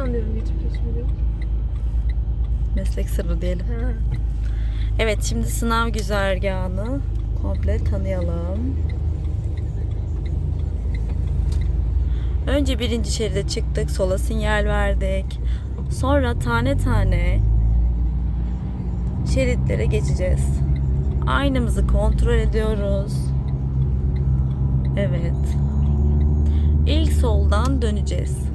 Anlıyorum geçip geçmediğimi? Meslek sırrı diyelim. Ha. Evet şimdi sınav güzergahını komple tanıyalım. Önce birinci şeride çıktık. Sola sinyal verdik. Sonra tane tane şeritlere geçeceğiz. Aynamızı kontrol ediyoruz. Evet. İlk soldan döneceğiz.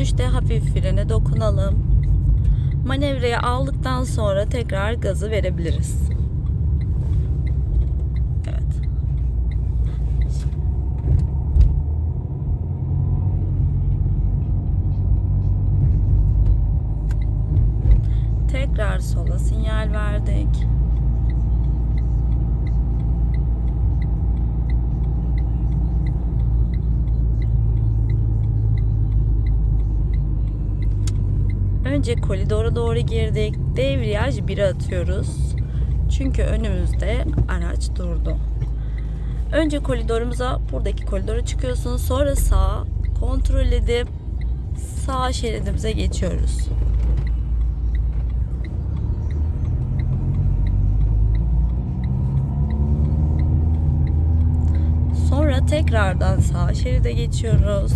Dönüşte hafif frene dokunalım. Manevrayı aldıktan sonra tekrar gazı verebiliriz. Evet. Tekrar sola sinyal verdik. Önce koridora doğru girdik. Devriyaj 1'e atıyoruz. Çünkü önümüzde araç durdu. Önce koridorumuza buradaki koridora çıkıyorsunuz. Sonra sağ kontrol edip sağ şeridimize geçiyoruz. Sonra tekrardan sağ şeride geçiyoruz.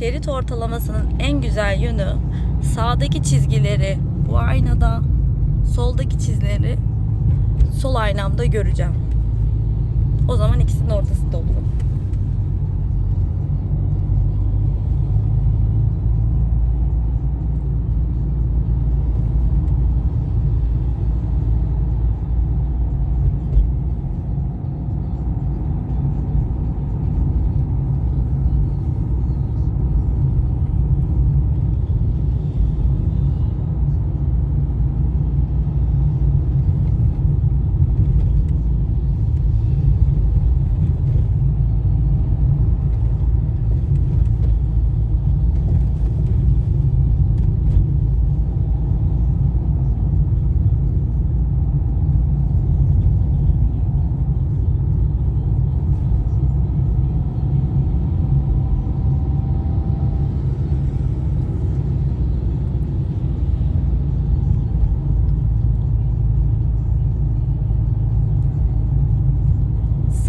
Şerit ortalamasının en güzel yönü sağdaki çizgileri bu aynada, soldaki çizgileri sol aynamda göreceğim. O zaman ikisinin ortasında olurum.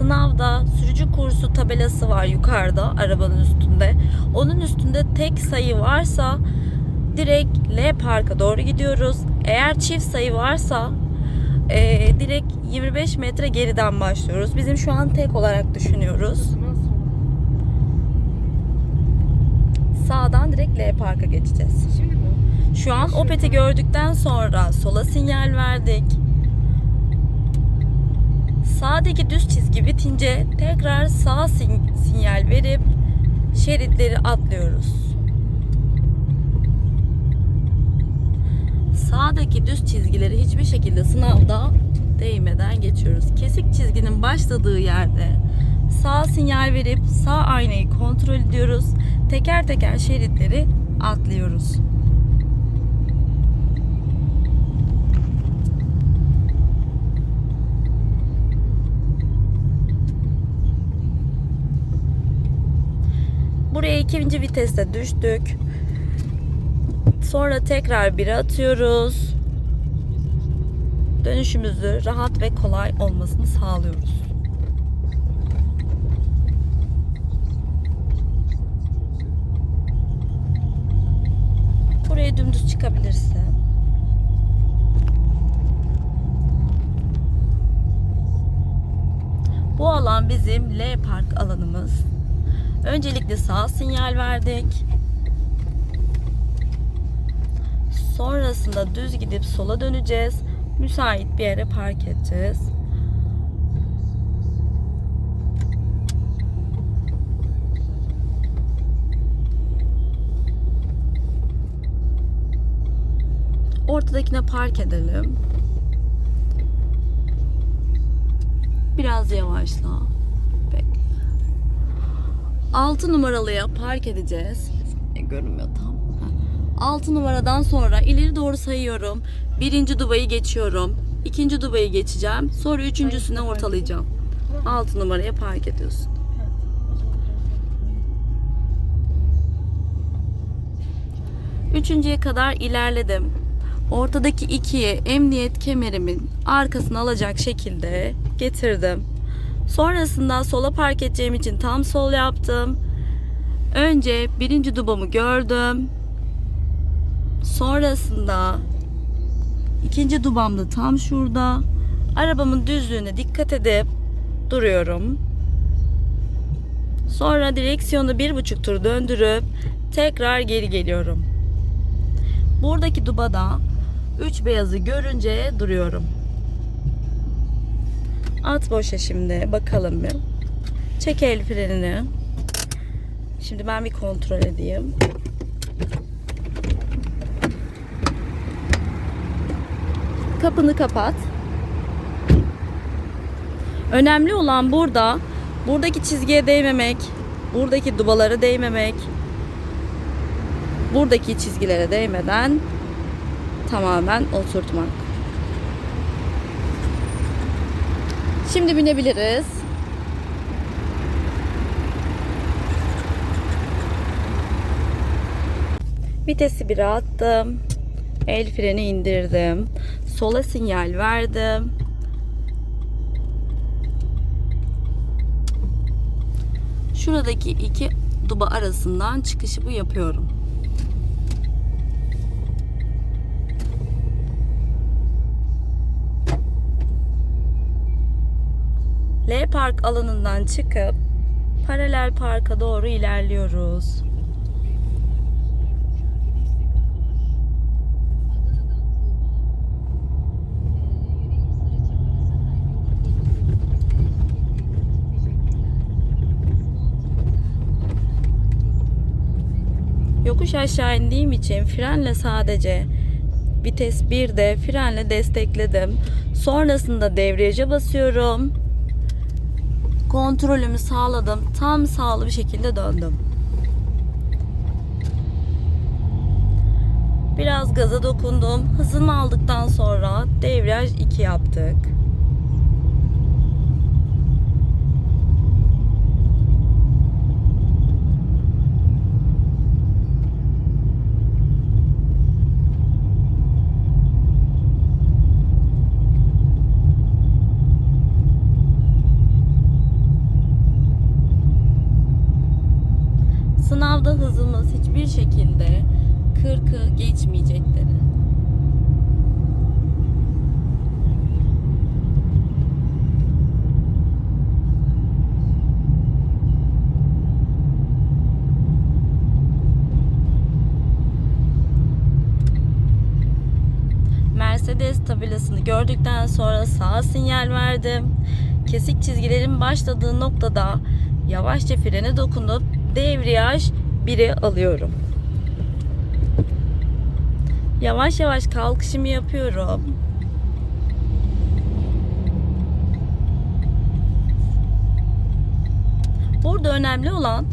Sınavda sürücü kursu tabelası var yukarıda arabanın üstünde. Onun üstünde tek sayı varsa direkt L parka doğru gidiyoruz. Eğer çift sayı varsa e, direkt 25 metre geriden başlıyoruz. Bizim şu an tek olarak düşünüyoruz. Sağdan direkt L parka geçeceğiz. Şimdi mi? Şu an Opet'i gördükten sonra sola sinyal verdik. Sağdaki düz çizgi bitince tekrar sağ sin- sinyal verip şeritleri atlıyoruz. Sağdaki düz çizgileri hiçbir şekilde sınavda değmeden geçiyoruz. Kesik çizginin başladığı yerde sağ sinyal verip sağ aynayı kontrol ediyoruz. Teker teker şeritleri atlıyoruz. Buraya ikinci viteste düştük. Sonra tekrar bir atıyoruz. Dönüşümüzü rahat ve kolay olmasını sağlıyoruz. Buraya dümdüz çıkabilirsin. Bu alan bizim L park alanımız. Öncelikle sağ sinyal verdik. Sonrasında düz gidip sola döneceğiz. Müsait bir yere park edeceğiz. Ortadakine park edelim. Biraz yavaşla. Bekle. 6 numaralıya park edeceğiz. E, görünmüyor tam. 6 numaradan sonra ileri doğru sayıyorum. Birinci dubayı geçiyorum. ikinci dubayı geçeceğim. Sonra üçüncüsüne ortalayacağım. 6 numaraya park ediyorsun. Üçüncüye kadar ilerledim. Ortadaki ikiyi emniyet kemerimin arkasına alacak şekilde getirdim. Sonrasında sola park edeceğim için tam sol yaptım. Önce birinci dubamı gördüm. Sonrasında ikinci dubam da tam şurada. Arabamın düzlüğüne dikkat edip duruyorum. Sonra direksiyonu bir buçuk tur döndürüp tekrar geri geliyorum. Buradaki dubada üç beyazı görünce duruyorum. At boşa şimdi bakalım bir. Çek el frenini. Şimdi ben bir kontrol edeyim. Kapını kapat. Önemli olan burada buradaki çizgiye değmemek, buradaki dubalara değmemek, buradaki çizgilere değmeden tamamen oturtmak. Şimdi binebiliriz. Vitesi bir attım. El freni indirdim. Sola sinyal verdim. Şuradaki iki duba arasından çıkışı bu yapıyorum. Park alanından çıkıp paralel parka doğru ilerliyoruz. Yokuş aşağı indiğim için frenle sadece vites 1'de frenle destekledim. Sonrasında debriyaja basıyorum. Kontrolümü sağladım. Tam sağlı bir şekilde döndüm. Biraz gaza dokundum. Hızını aldıktan sonra devriyaj 2 yaptık. Sınavda hızımız hiçbir şekilde 40'ı geçmeyecekleri. Mercedes tabelasını gördükten sonra sağ sinyal verdim. Kesik çizgilerin başladığı noktada yavaşça frene dokunup devriyaj 1'i alıyorum. Yavaş yavaş kalkışımı yapıyorum. Burada önemli olan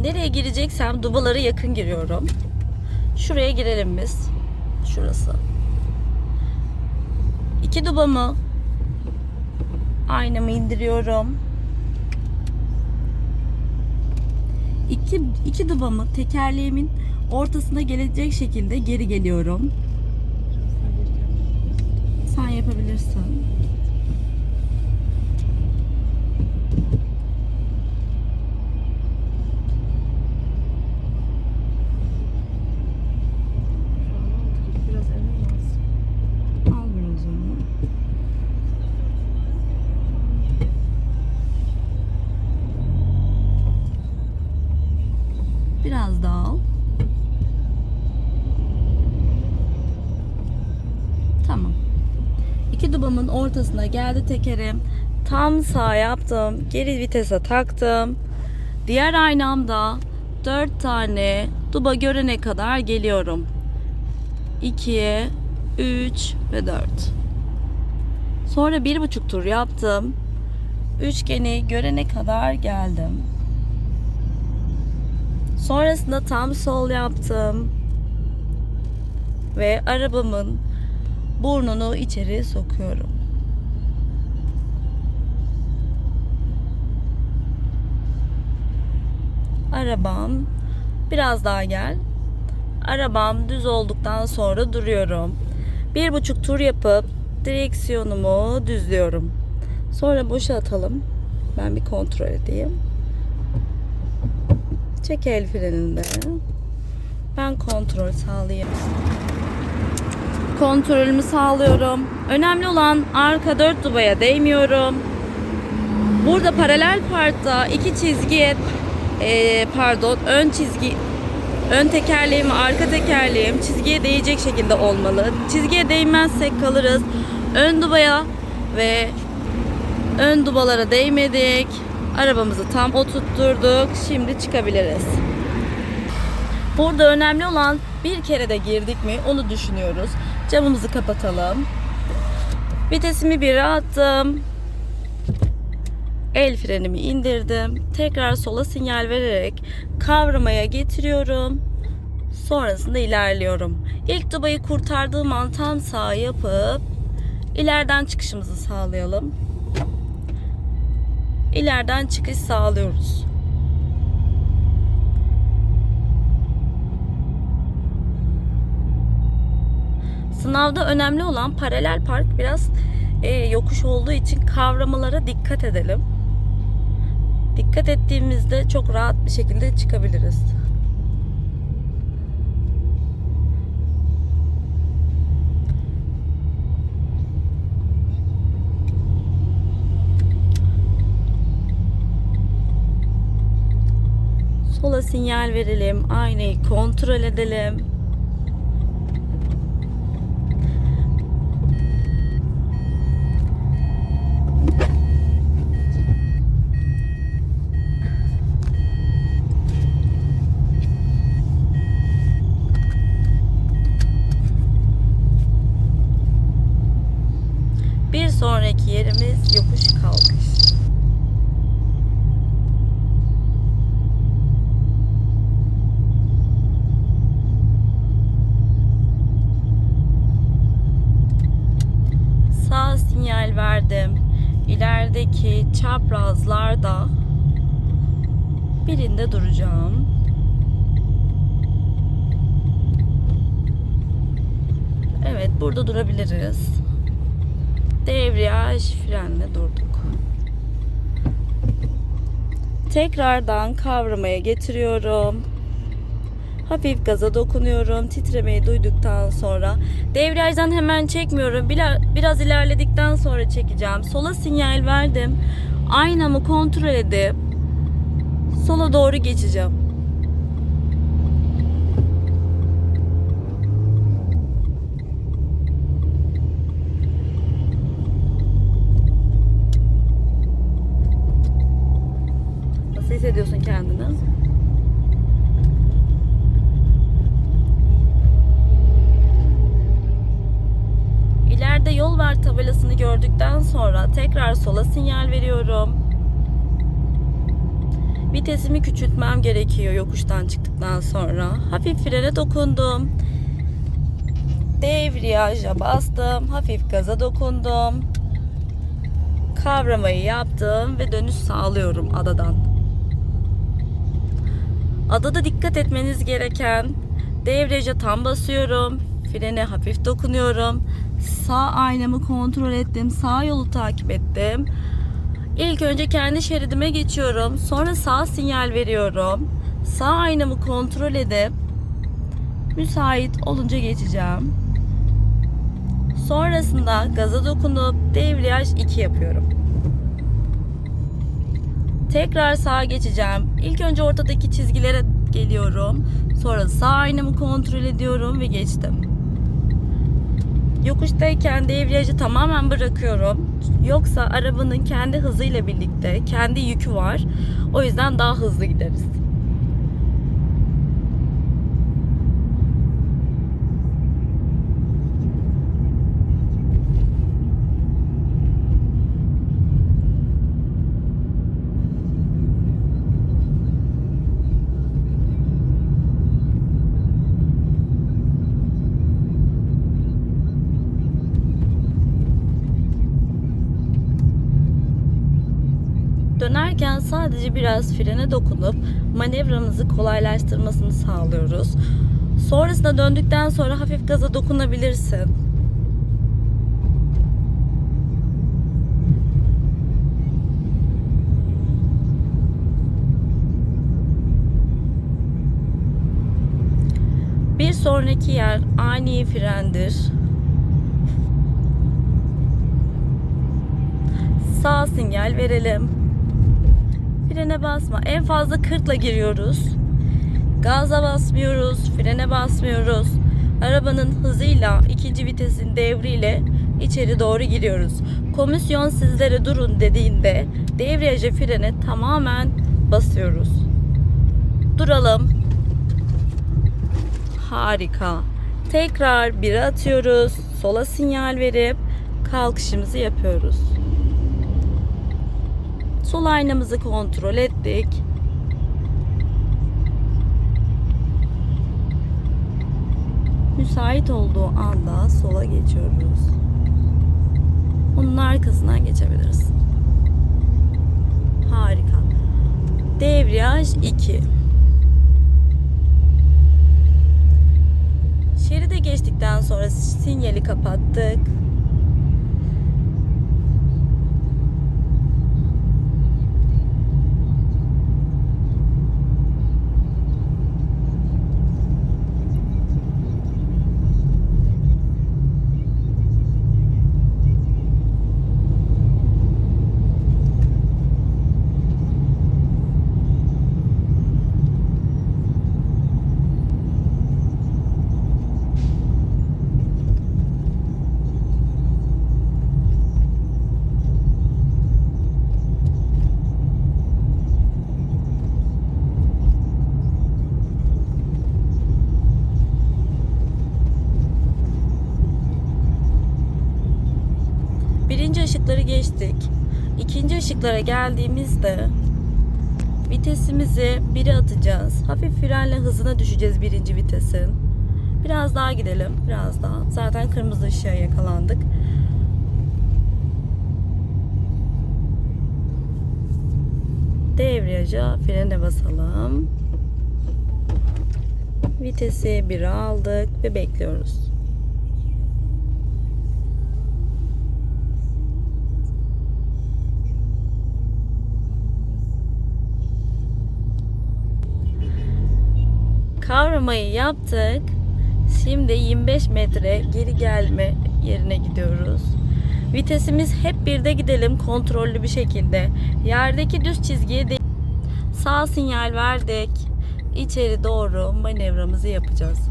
nereye gireceksem dubalara yakın giriyorum. Şuraya girelim biz. Şurası. İki dubamı aynamı indiriyorum. İki, iki dubamı tekerleğimin ortasına gelecek şekilde geri geliyorum. Sen yapabilirsin. Ortasına geldi tekerim. Tam sağ yaptım. Geri vitese taktım. Diğer aynamda dört tane duba görene kadar geliyorum. 2'ye 3 ve 4. Sonra bir buçuk tur yaptım. Üçgeni görene kadar geldim. Sonrasında tam sol yaptım. Ve arabamın burnunu içeri sokuyorum. Arabam biraz daha gel. Arabam düz olduktan sonra duruyorum. Bir buçuk tur yapıp direksiyonumu düzlüyorum. Sonra boşa atalım. Ben bir kontrol edeyim. Çek el freninde. Ben kontrol sağlayayım. Kontrolümü sağlıyorum. Önemli olan arka dört dubaya değmiyorum. Burada paralel parkta iki çizgiye e, pardon ön çizgi ön tekerleğim arka tekerleğim çizgiye değecek şekilde olmalı. Çizgiye değmezsek kalırız. Ön dubaya ve ön dubalara değmedik. Arabamızı tam oturtturduk. Şimdi çıkabiliriz. Burada önemli olan bir kere de girdik mi onu düşünüyoruz. Camımızı kapatalım. Vitesimi bir attım. El frenimi indirdim. Tekrar sola sinyal vererek kavramaya getiriyorum. Sonrasında ilerliyorum. İlk dubayı kurtardığım an tam sağ yapıp ileriden çıkışımızı sağlayalım. İleriden çıkış sağlıyoruz. Sınavda önemli olan paralel park biraz e, yokuş olduğu için kavramalara dikkat edelim. Dikkat ettiğimizde çok rahat bir şekilde çıkabiliriz. Sola sinyal verelim. Aynayı kontrol edelim. Bir sonraki yerimiz yokuş kalkış. Sağ sinyal verdim. İlerideki çaprazlarda birinde duracağım. Evet, burada durabiliriz. Debriyaj frenle durduk. Tekrardan kavramaya getiriyorum. Hafif gaza dokunuyorum. Titremeyi duyduktan sonra debriyajdan hemen çekmiyorum. Biraz ilerledikten sonra çekeceğim. Sola sinyal verdim. Aynamı kontrol edip sola doğru geçeceğim. Nasıl hissediyorsun kendini? İleride yol ver tabelasını gördükten sonra tekrar sola sinyal veriyorum. Vitesimi küçültmem gerekiyor yokuştan çıktıktan sonra. Hafif frene dokundum. Debriyaja bastım. Hafif gaza dokundum. Kavramayı yaptım ve dönüş sağlıyorum adadan. Adada dikkat etmeniz gereken debriyaja tam basıyorum. Frene hafif dokunuyorum. Sağ aynamı kontrol ettim. Sağ yolu takip ettim. İlk önce kendi şeridime geçiyorum. Sonra sağ sinyal veriyorum. Sağ aynamı kontrol edip müsait olunca geçeceğim. Sonrasında gaza dokunup debriyaj 2 yapıyorum. Tekrar sağa geçeceğim. İlk önce ortadaki çizgilere geliyorum. Sonra sağ aynamı kontrol ediyorum ve geçtim. Yokuştayken debriyajı tamamen bırakıyorum. Yoksa arabanın kendi hızıyla birlikte kendi yükü var. O yüzden daha hızlı gideriz. Giderken sadece biraz frene dokunup manevramızı kolaylaştırmasını sağlıyoruz. Sonrasında döndükten sonra hafif gaza dokunabilirsin. Bir sonraki yer ani frendir. Sağ sinyal verelim. Frene basma. En fazla 40'la giriyoruz. Gaza basmıyoruz, frene basmıyoruz. Arabanın hızıyla, ikinci vitesin devriyle içeri doğru giriyoruz. Komisyon sizlere durun dediğinde debriyaja frene tamamen basıyoruz. Duralım. Harika. Tekrar bir atıyoruz. Sola sinyal verip kalkışımızı yapıyoruz. Sol aynamızı kontrol ettik. Müsait olduğu anda sola geçiyoruz. Onun arkasından geçebiliriz. Harika. Devriyaj 2. Şeride geçtikten sonra sinyali kapattık. Birinci ışıkları geçtik. İkinci ışıklara geldiğimizde vitesimizi biri atacağız. Hafif frenle hızına düşeceğiz birinci vitesin. Biraz daha gidelim. Biraz daha. Zaten kırmızı ışığa yakalandık. Debriyaja frene basalım. Vitesi 1'e aldık ve bekliyoruz. Kavramayı yaptık. Şimdi 25 metre geri gelme yerine gidiyoruz. Vitesimiz hep birde gidelim kontrollü bir şekilde. Yerdeki düz çizgiye de sağ sinyal verdik. İçeri doğru manevramızı yapacağız.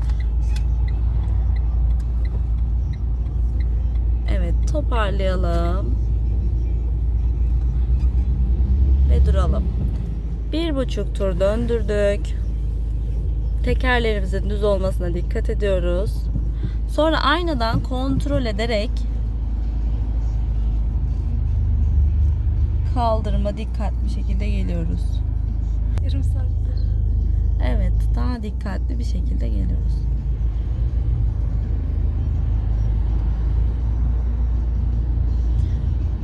Evet toparlayalım. Ve duralım. Bir buçuk tur döndürdük. Tekerlerimizin düz olmasına dikkat ediyoruz. Sonra aynadan kontrol ederek kaldırıma dikkatli şekilde geliyoruz. Yarım saat. Evet, daha dikkatli bir şekilde geliyoruz.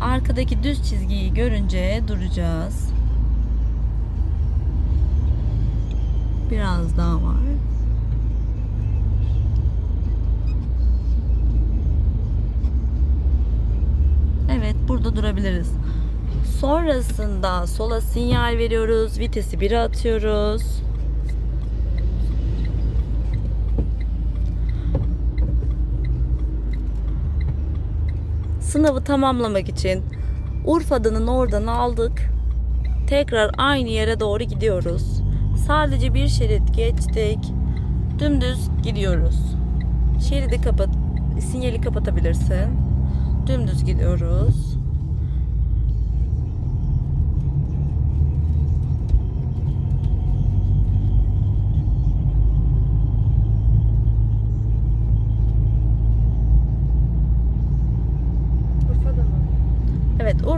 Arkadaki düz çizgiyi görünce duracağız. Biraz daha var. Evet, burada durabiliriz. Sonrasında sola sinyal veriyoruz. Vitesi 1'e atıyoruz. Sınavı tamamlamak için Urfa'danın oradan aldık. Tekrar aynı yere doğru gidiyoruz. Sadece bir şerit geçtik. Dümdüz gidiyoruz. Şeridi kapat, sinyali kapatabilirsin. Dümdüz gidiyoruz.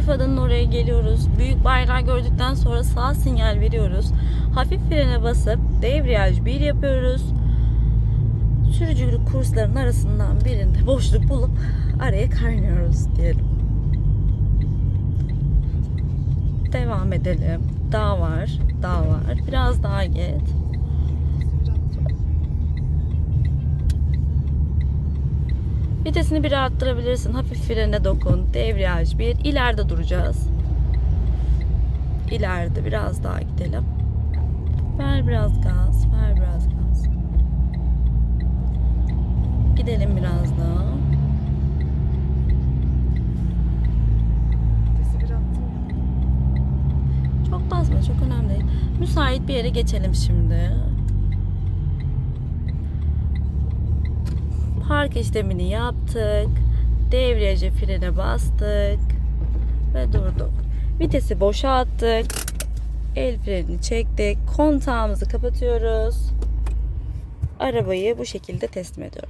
Urfa'dan oraya geliyoruz. Büyük bayrağı gördükten sonra sağ sinyal veriyoruz. Hafif frene basıp debriyaj 1 yapıyoruz. Sürücülük kurslarının arasından birinde boşluk bulup araya kaynıyoruz diyelim. Devam edelim. Daha var. Daha var. Biraz daha git. Vitesini bir arttırabilirsin. Hafif frene dokun. Debriyaj bir. İleride duracağız. İleride biraz daha gidelim. Ver biraz gaz. Ver biraz gaz. Gidelim biraz daha. Çok basma. Çok önemli değil. Müsait bir yere geçelim şimdi. Park işlemini yaptık. Debriyaja frene bastık. Ve durduk. Vitesi boşalttık. El frenini çektik. Kontağımızı kapatıyoruz. Arabayı bu şekilde teslim ediyoruz.